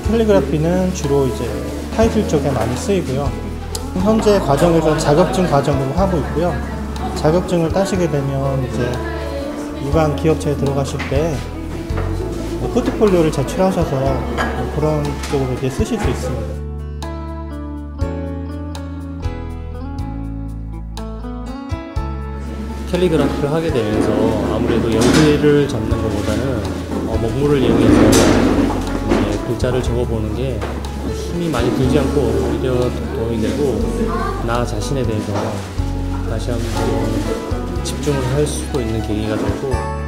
캘리그라피는 주로 이제 타이틀 쪽에 많이 쓰이고요. 현재 과정에서 자격증 과정으로 하고 있고요. 자격증을 따시게 되면 이제 일반 기업체에 들어가실 때 포트폴리오를 제출하셔서 그런 쪽으로 이제 쓰실 수 있습니다. 캘리그라피를 하게 되면서 아무래도 연필을 잡는 것보다는 어, 먹물을 이용해서 글자를 적어보는 게 힘이 많이 들지 않고 오히려 더 도움이 되고 나 자신에 대해서 다시 한번 집중을 할 수도 있는 계기가 되고